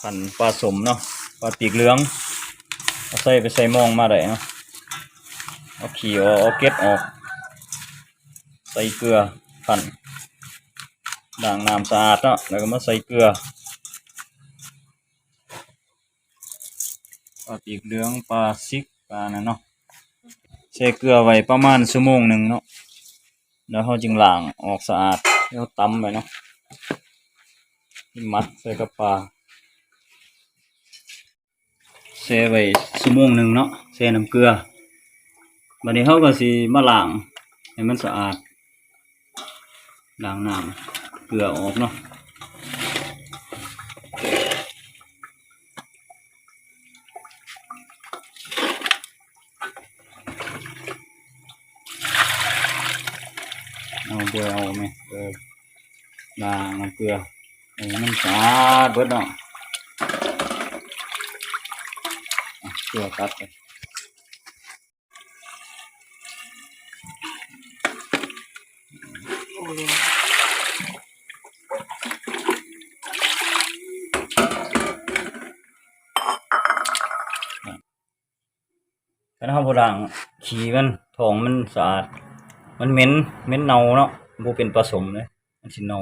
ขันปลาสมเนาะปลาปีกเหลืองเอาใส่ไปใส่มองมาได้เนาะเอาขี้ออกเอาเก็ดออก ใส่เกลือขันด่างน้ำสะอาดเนาะแล้วก็มาใส่เกลือปลาปีกเหลืองปลาซิกปลานั่นเนาะใส่เกลือไว้ประมาณชั่วโมงหนึ่งเนาะแล้วเขาจึงล้างออกสะอาดแล้วตำไปเนาะมัดใส่กับปลา ช่ไว้ชั่วโมงหนึ่งเนาะแช่น้ำเกลือบัดนี้เขาก็สิมาล้างให้มันสะอาดล้างน้ำเกลือออกเนาะเอาเกลือเอาไหมเออล้างน้ำเกลือให้มันสะอาดเบิดเนาะ อะเกลือตัดไปถ้าเราบ่างขี้มันทองมันสะอาด มันเหม็นเหม็นเน่าเนาะบ่เป็นผสมเลยมันสิเน่า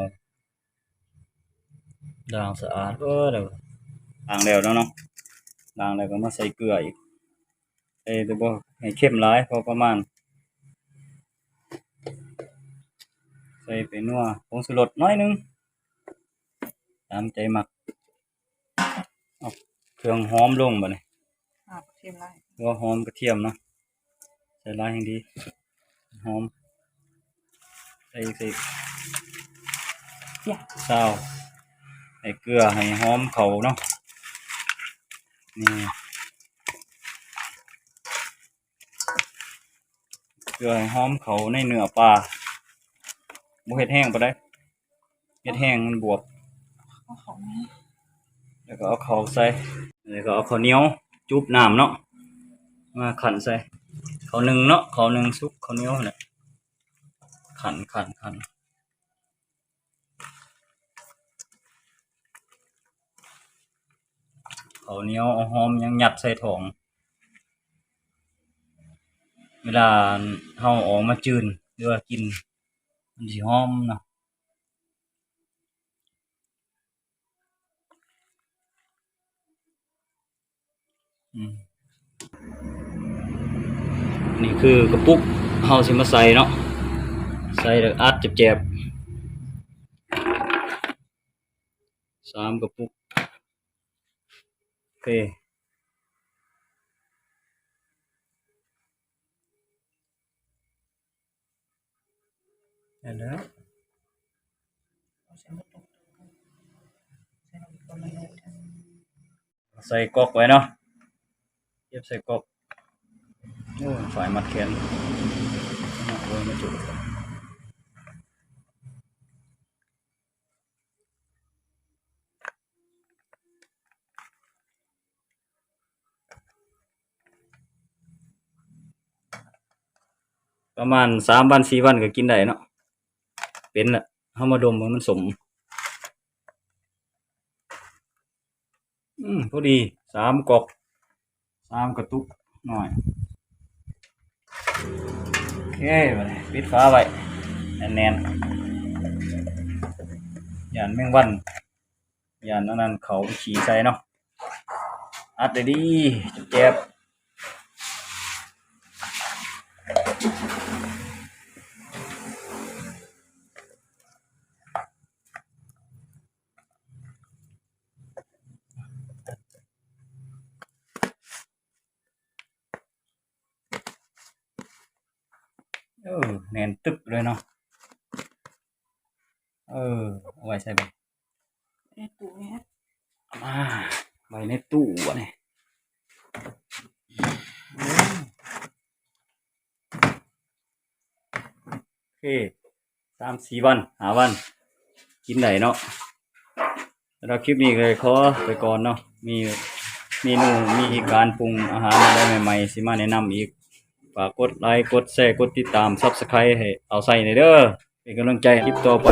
ล้างสะอาดเออเดี๋ยวล้างแล้วเนาะเนาะ ล้างแล้วก็มาใส่เกลืออีกใส่แต่บ่ให้เข้มหลายพอประมาณ ใส่ไปนัวผงชูรสน้อยหนึงตามใจมักเอาเครื่องหอมลงบัดนี้อ่าเทียมไรหัวหอมกระเทียมเนาะใส่หลายให้ดีหอมใส่ใส่อย่าซาวให้เกลือให้หอมเขาเนาะ นี่เกลือให้หอมเขาในเนื้อปลาบ่เฮ็ดแห้งปานใดเฮ็ดแห้งมันบวบเอาของนี้แล้วก็เอาเขาใส่แล้วก็เอาข้าวเหนียวจุบน้ำเนาะมาขันใส่ข้าวหนึ่งเนาะข้าวหนึ่งซุปข้าวเหนียวเนี่ยขันขันขัน ขาเนี้ยวเอาหอมยังยัดใส่ถุงเวลาเฮาออกมาจืนหรือว่ากินมันสิหอมเนาะนี่คือกระปุกเฮาสิมาใส่เนาะใส่แล้วอัดเจ็บๆสามกระปุก โอเคได้แล้วเอาใส่หมดตรงใส่ลงไปก่อนเลย ใส่กอกไว้เนาะเก็บใส่กอกโอ้ยฝ่ายมัดแขนเอาไว้มาจุด ประมาณสามวันสี่วันก็กินได้เนาะเป็นละเฮามาดมมันสม อืมพอดีสามกอกสามกระตุกหน่อย โอเคไปปิดฟ้าไว้แน่นๆยานแมงวันยานอันนั้นเขาขี่ใส่เนาะอัดได้ดีเจ็บ เออแน่นตึกเลยเนาะเออเอาไว้ใส่ไปไอ้ตู้เนี้ยมาไว้ในตู้วะเนี่ยโอเคสามสี่วันหาวัน กินไหนเนาะสำหรับคลิปนี้เลยขอไปก่อนเนาะมีเมนูมีการปรุงอาหารอะไรใหม่ๆสิมาแนะนำอีก ฝากกดไลค์กดแชร์กดติดตาม Subscribe ให้เอาใส่ในเด้อเป็นกำลังใจคลิปต่อไป